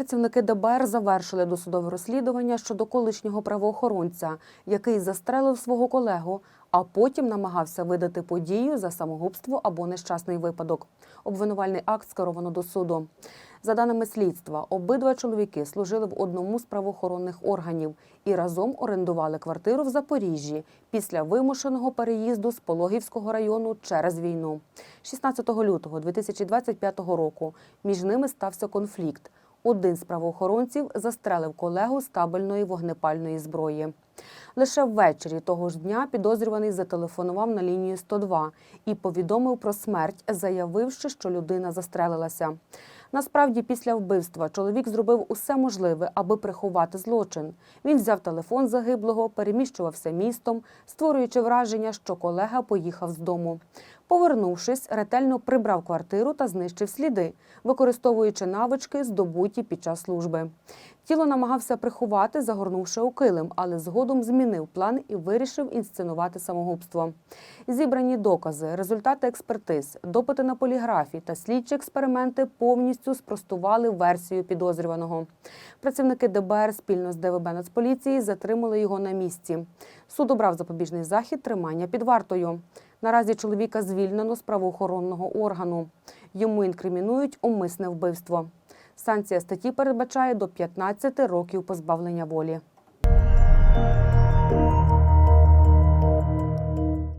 Працівники ДБР завершили досудове розслідування щодо колишнього правоохоронця, який застрелив свого колегу, а потім намагався видати подію за самогубство або нещасний випадок. Обвинувальний акт скеровано до суду. За даними слідства, обидва чоловіки служили в одному з правоохоронних органів і разом орендували квартиру в Запоріжжі після вимушеного переїзду з Пологівського району через війну. 16 лютого 2025 року між ними стався конфлікт. Один з правоохоронців застрелив колегу з табельної вогнепальної зброї. Лише ввечері того ж дня підозрюваний зателефонував на лінію 102 і повідомив про смерть, заявивши, що людина застрелилася. Насправді, після вбивства чоловік зробив усе можливе, аби приховати злочин. Він взяв телефон загиблого, переміщувався містом, створюючи враження, що колега поїхав з дому. Повернувшись, ретельно прибрав квартиру та знищив сліди, використовуючи навички, здобуті під час служби. Тіло намагався приховати, загорнувши у килим, але згодом змінив план і вирішив інсценувати самогубство. Зібрані докази, результати експертиз, допити на поліграфі та слідчі експерименти повністю спростували версію підозрюваного. Працівники ДБР спільно з ДВБ Нацполіції затримали його на місці. Суд обрав запобіжний захід тримання під вартою. Наразі чоловіка звільнено з правоохоронного органу. Йому інкримінують умисне вбивство. Санкція статті передбачає до 15 років позбавлення волі.